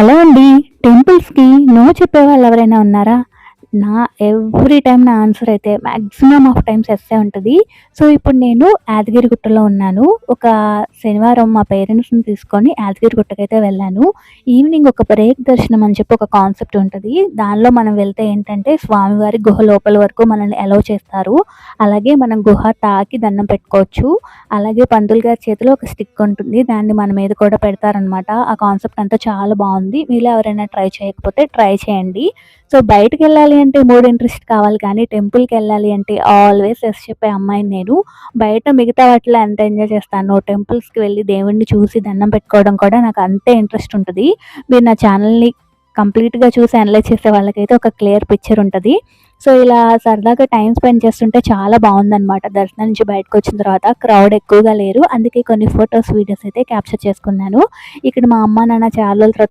Hello అండి టెంపుల్స్కి no చెప్పే వాళ్ళు ఎవరైనా ఉన్నారా? నా ఎవ్రీ టైం నా ఆన్సర్ అయితే మ్యాక్సిమం ఆఫ్ టైమ్స్ ఎస్సే ఉంటుంది. సో ఇప్పుడు నేను యాదగిరిగుట్టలో ఉన్నాను. ఒక శనివారం మా పేరెంట్స్ని తీసుకొని యాదగిరిగుట్టకైతే వెళ్ళాను. ఈవినింగ్ ఒక బ్రేక్ దర్శనం అని చెప్పి ఒక కాన్సెప్ట్ ఉంటుంది. దానిలో మనం వెళ్తే ఏంటంటే స్వామివారి గుహ లోపల వరకు మనల్ని అలౌ చేస్తారు. అలాగే మనం గుహ తాకి దండం పెట్టుకోవచ్చు. అలాగే పంతులు గారి చేతిలో ఒక స్టిక్ ఉంటుంది. దాన్ని మన మీద కూడా పెడతారనమాట ఆ కాన్సెప్ట్ అంతా చాలా బాగుంది. మీలో ఎవరైనా ట్రై చేయకపోతే ట్రై చేయండి. సో బయటకు వెళ్ళాలి అంటే మూడు ఇంట్రెస్ట్ కావాలి కానీ టెంపుల్కి వెళ్ళాలి అంటే ఆల్వేస్ ఎస్ చెప్పే అమ్మాయిని నేను. బయట మిగతా వాటిలో ఎంత ఎంజాయ్ చేస్తాను. టెంపుల్స్కి వెళ్ళి దేవుణ్ణి చూసి దండం పెట్టుకోవడం కూడా నాకు అంతే ఇంట్రెస్ట్ ఉంటుంది. మీరు నా ఛానల్ని కంప్లీట్గా చూసి అనలైజ్ చేసే వాళ్ళకైతే ఒక క్లియర్ పిక్చర్ ఉంటుంది. సో ఇలా సరదాగా టైం స్పెండ్ చేస్తుంటే చాలా బాగుందన్నమాట. దర్శనం నుంచి బయటకు వచ్చిన తర్వాత క్రౌడ్ ఎక్కువగా లేరు. అందుకే కొన్ని ఫొటోస్ వీడియోస్ అయితే క్యాప్చర్ చేసుకున్నాను. ఇక్కడ మా అమ్మ నాన్న చాలా రోజుల తర్వాత